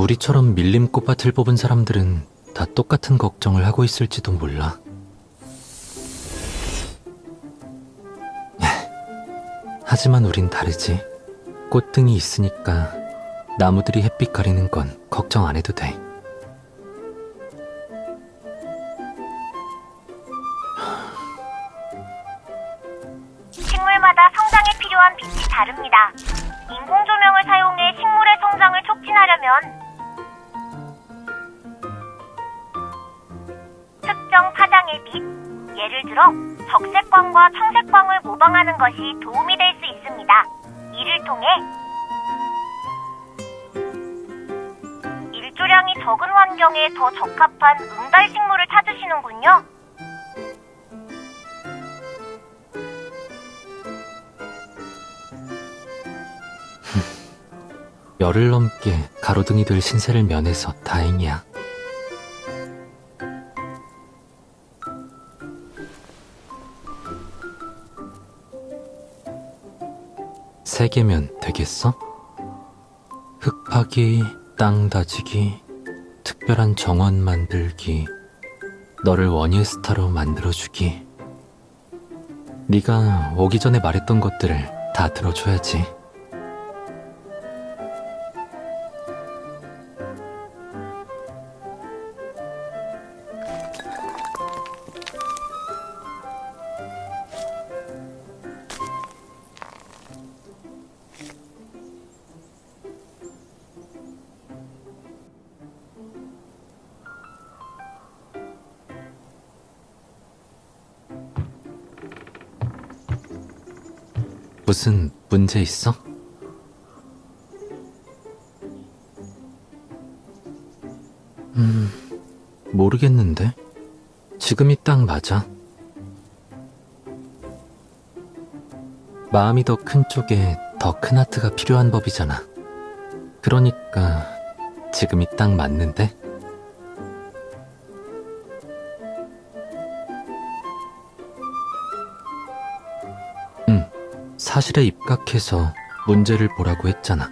우리처럼 밀림 꽃밭을 뽑은 사람들은 다 똑같은 걱정을 하고 있을지도 몰라. 하지만 우린 다르지. 꽃등이 있으니까 나무들이 햇빛 가리는 건 걱정 안 해도 돼. 식물마다 성장에 필요한 빛이 다릅니다. 인공 조명을 사용해 식물의 성장을 촉진하려면 특정 파장의 빛, 예를 들어 적색광과 청색광을 모방하는 것이 도움이 될 수 있습니다. 이를 통해 일조량이 적은 환경에 더 적합한 응달 식물을 찾으시는군요. 열흘 넘게 가로등이 될 신세를 면해서 다행이야. 세 개면 되겠어? 흙 파기, 땅 다지기, 특별한 정원 만들기, 너를 원예 스타로 만들어주기. 네가 오기 전에 말했던 것들을 다 들어줘야지. 무슨 문제 있어? 음, 모르겠는데. 지금이 딱 맞아. 마음이 더 큰 쪽에 더 큰 하트가 필요한 법이잖아. 그러니까 지금이 딱 맞는데? 사실에 입각해서 문제를 보라고 했잖아.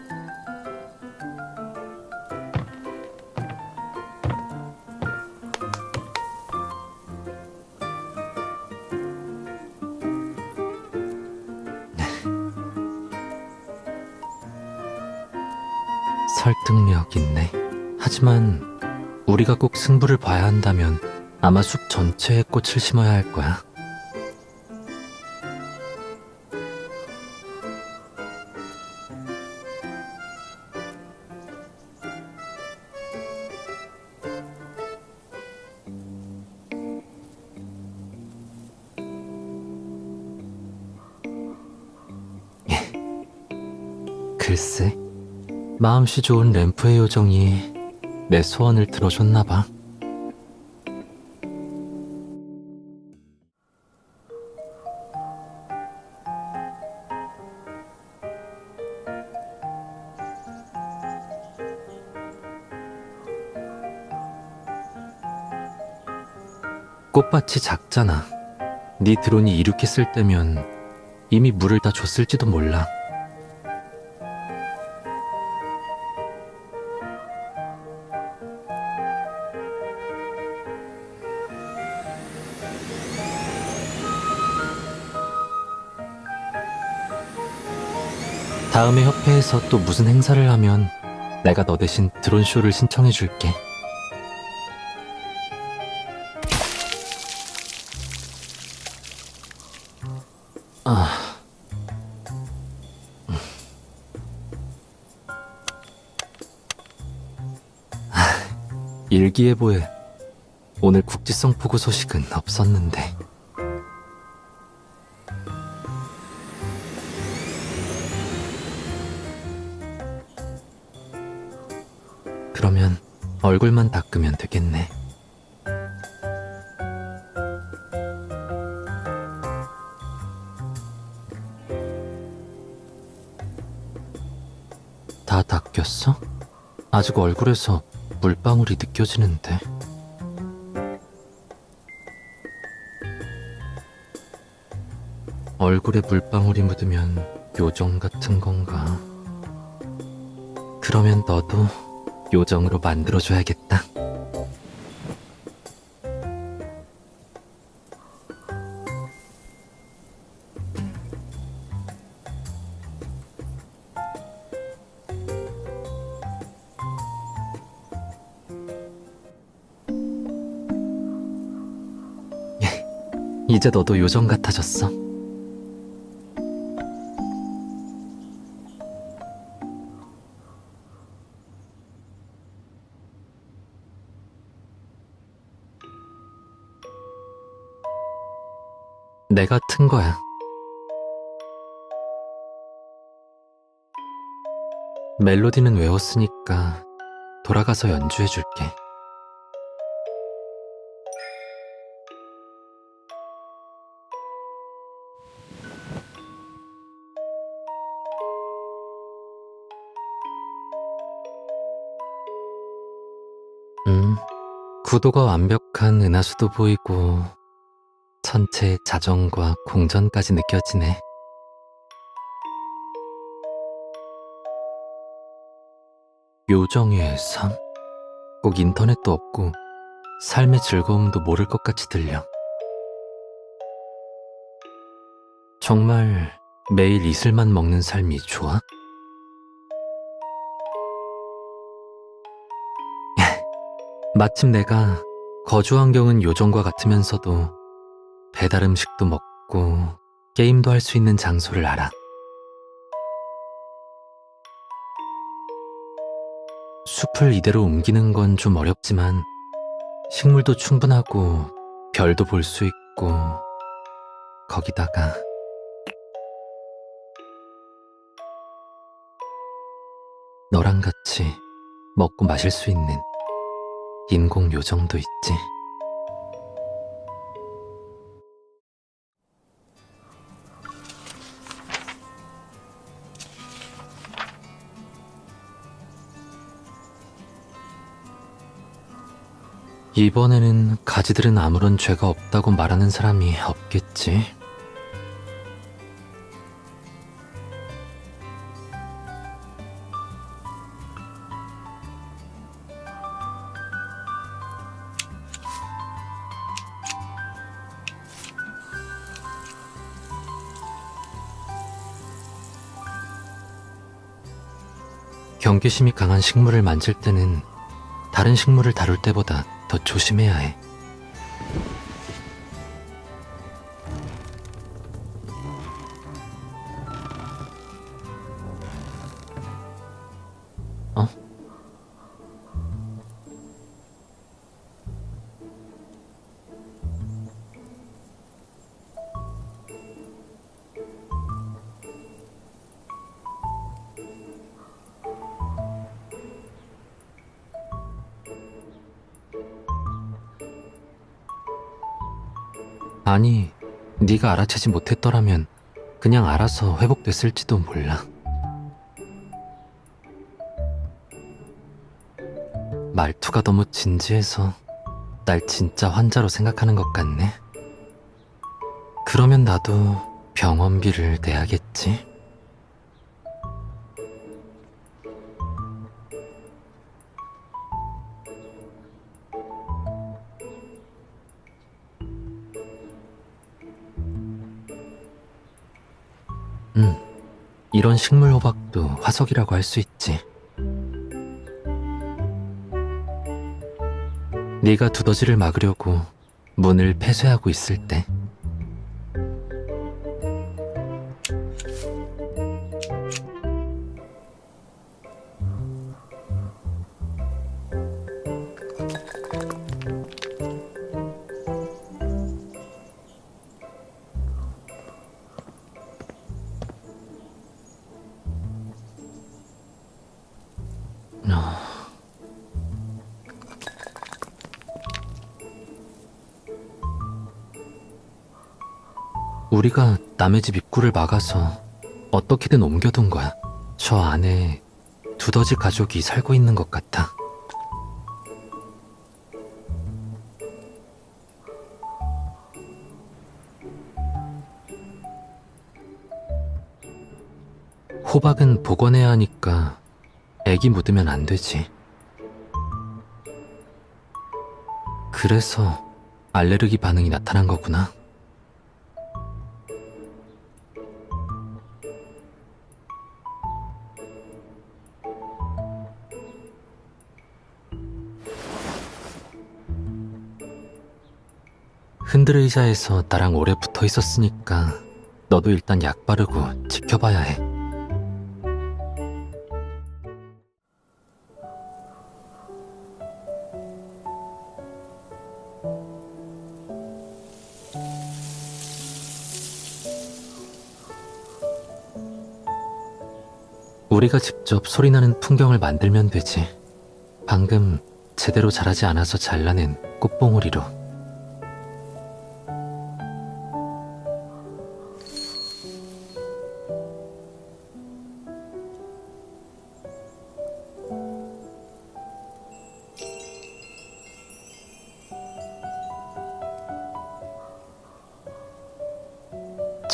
설득력 있네. 하지만 우리가 꼭 승부를 봐야 한다면 아마 숲 전체에 꽃을 심어야 할 거야. 글쎄, 마음씨 좋은 램프의 요정이 내 소원을 들어줬나 봐. 꽃밭이 작잖아. 네 드론이 이륙했을 때면 이미 물을 다 줬을지도 몰라. 다음에 협회에서 또 무슨 행사를 하면 내가 너 대신 드론쇼를 신청해 줄게. 아. 아, 일기예보에 오늘 국지성 폭우 소식은 없었는데. 얼굴만 닦으면 되겠네. 다 닦였어? 아직 얼굴에서 물방울이 느껴지는데. 얼굴에 물방울이 묻으면 요정 같은 건가? 그러면 너도 요정으로 만들어줘야겠다. 이제 너도 요정 같아졌어. 내가 튼 거야. 멜로디는 외웠으니까 돌아가서 연주해줄게. 음, 구도가 완벽한 은하수도 보이고 천체의 자정과 공전까지 느껴지네. 요정의 삶? 꼭 인터넷도 없고 삶의 즐거움도 모를 것 같이 들려. 정말 매일 이슬만 먹는 삶이 좋아? 마침 내가 거주 환경은 요정과 같으면서도 배달 음식도 먹고 게임도 할 수 있는 장소를 알아. 숲을 이대로 옮기는 건 좀 어렵지만 식물도 충분하고 별도 볼 수 있고 거기다가 너랑 같이 먹고 마실 수 있는 인공 요정도 있지. 이번에는 가지들은 아무런 죄가 없다고 말하는 사람이 없겠지. 경계심이 강한 식물을 만질 때는 다른 식물을 다룰 때보다 더 조심해야 해. 아니, 네가 알아채지 못했더라면 그냥 알아서 회복됐을지도 몰라. 말투가 너무 진지해서 날 진짜 환자로 생각하는 것 같네. 그러면 나도 병원비를 내야겠지. 이런 식물 호박도 화석이라고 할 수 있지. 네가 두더지를 막으려고 문을 폐쇄하고 있을 때. 우리가 남의 집 입구를 막아서 어떻게든 옮겨둔 거야. 저 안에 두더지 가족이 살고 있는 것 같아. 호박은 복원해야 하니까 애기 묻으면 안 되지. 그래서 알레르기 반응이 나타난 거구나. 흔들 의자에서 나랑 오래 붙어 있었으니까 너도 일단 약 바르고 지켜봐야 해. 우리가 직접 소리나는 풍경을 만들면 되지. 방금 제대로 자라지 않아서 잘라낸 꽃봉오리로.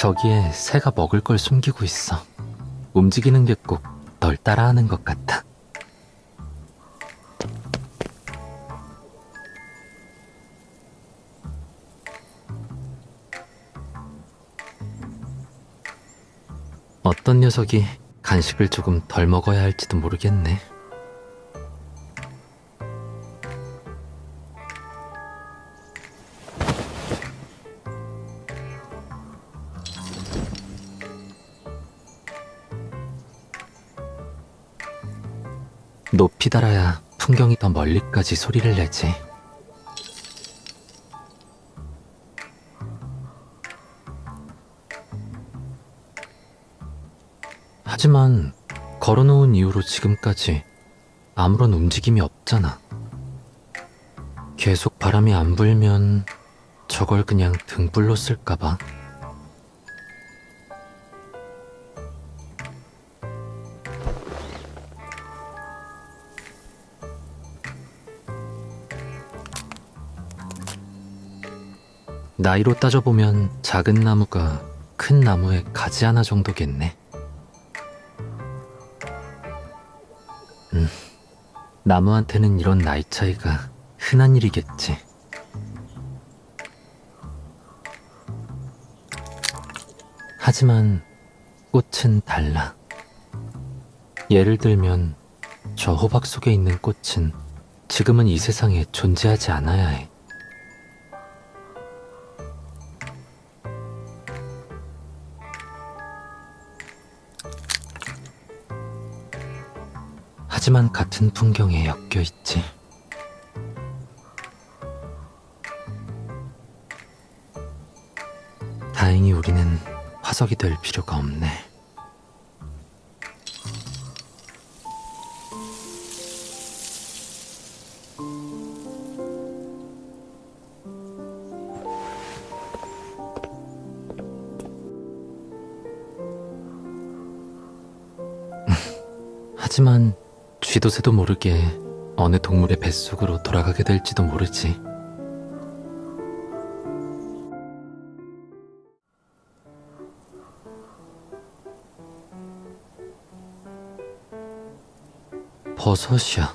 저기에 새가 먹을 걸 숨기고 있어. 움직이는 게 꼭 널 따라하는 것 같아. 어떤 녀석이 간식을 조금 덜 먹어야 할지도 모르겠네. 높이 달아야 풍경이 더 멀리까지 소리를 내지. 하지만 걸어놓은 이후로 지금까지 아무런 움직임이 없잖아. 계속 바람이 안 불면 저걸 그냥 등불로 쓸까봐. 나이로 따져보면 작은 나무가 큰 나무의 가지 하나 정도겠네. 음, 나무한테는 이런 나이 차이가 흔한 일이겠지. 하지만 꽃은 달라. 예를 들면 저 호박 속에 있는 꽃은 지금은 이 세상에 존재하지 않아야 해. 하지만 같은 풍경에 엮여 있지. 다행히 우리는 화석이 될 필요가 없네. 하지만 쥐도 새도 모르게 어느 동물의 뱃속으로 돌아가게 될지도 모르지. 버섯이야.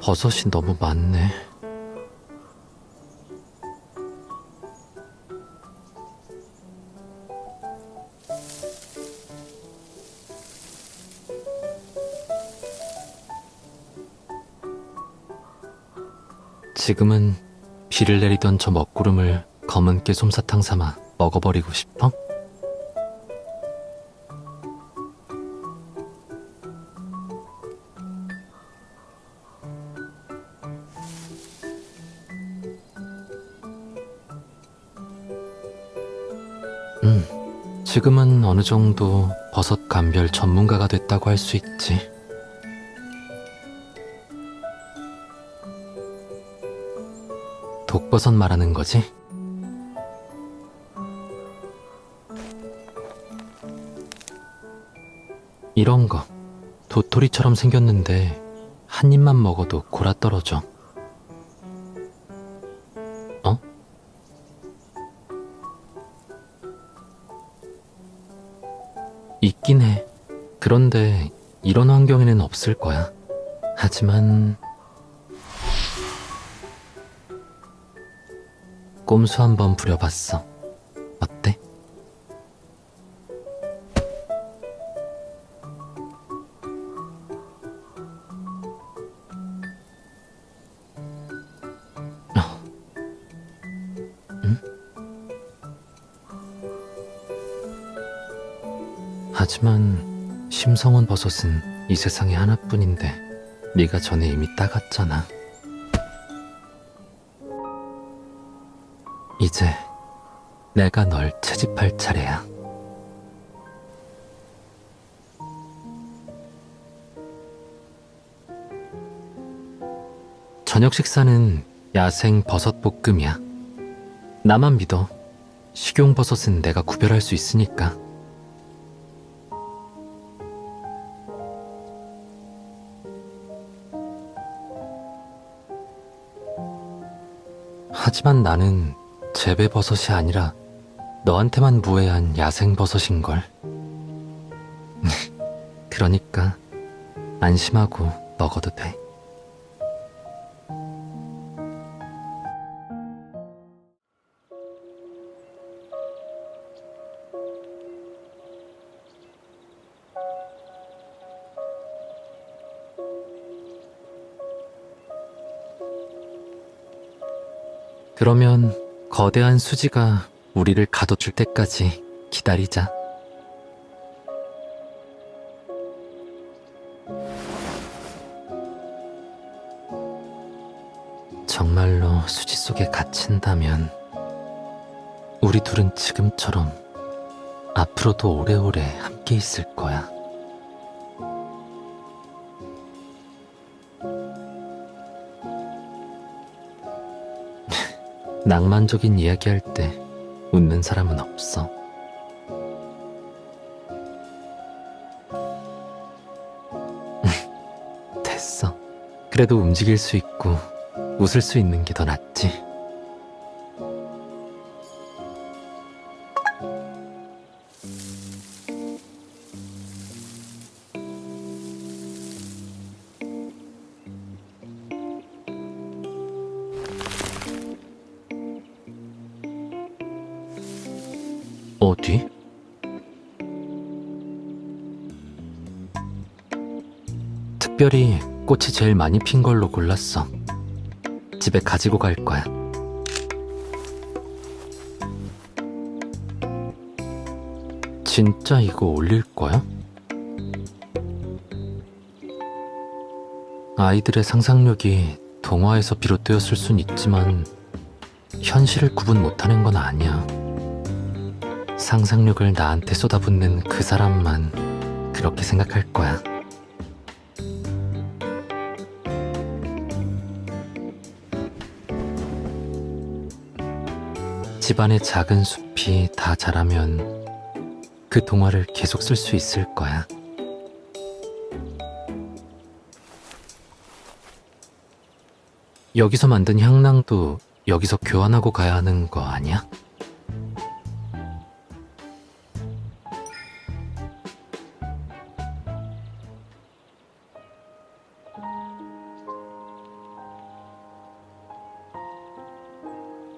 버섯이 너무 많네. 지금은 비를 내리던 저 먹구름을 검은 깨 솜사탕 삼아 먹어버리고 싶어? 음, 지금은 어느 정도 버섯 감별 전문가가 됐다고 할 수 있지. 독버섯 말하는 거지? 이런 거 도토리처럼 생겼는데 한 입만 먹어도 골아 떨어져. 어? 있긴 해. 그런데 이런 환경에는 없을 거야. 하지만 꼼수 한번 부려봤어. 어때? 어. 응? 하지만 심성원 버섯은 이 세상에 하나뿐인데 네가 전에 이미 따갔잖아. 이제 내가 널 채집할 차례야. 저녁 식사는 야생 버섯 볶음이야. 나만 믿어. 식용 버섯은 내가 구별할 수 있으니까. 하지만 나는 재배 버섯이 아니라 너한테만 무해한 야생 버섯인걸. 그러니까 안심하고 먹어도 돼. 그러면 거대한 수지가 우리를 가둬줄 때까지 기다리자. 정말로 수지 속에 갇힌다면 우리 둘은 지금처럼 앞으로도 오래오래 함께 있을 거야. 낭만적인 이야기할 때 웃는 사람은 없어. 됐어. 그래도 움직일 수 있고 웃을 수 있는 게 더 낫지. 특별히 꽃이 제일 많이 핀 걸로 골랐어. 집에 가지고 갈 거야. 진짜 이거 올릴 거야? 아이들의 상상력이 동화에서 비롯되었을 순 있지만 현실을 구분 못하는 건 아니야. 상상력을 나한테 쏟아붓는 그 사람만 그렇게 생각할 거야. 집안의 작은 숲이 다 자라면 그 동화를 계속 쓸 수 있을 거야. 여기서 만든 향낭도 여기서 교환하고 가야 하는 거 아니야?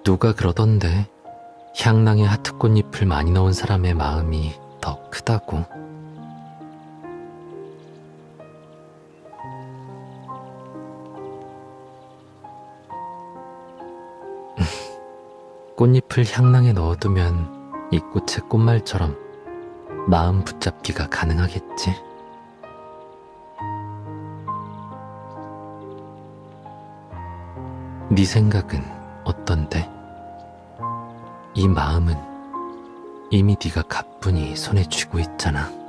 누가 그러던데 향낭에 하트 꽃잎을 많이 넣은 사람의 마음이 더 크다고. 꽃잎을 향낭에 넣어두면 이 꽃의 꽃말처럼 마음 붙잡기가 가능하겠지. 네 생각은 어떤데? 이 마음은 이미 네가 가뿐히 손에 쥐고 있잖아.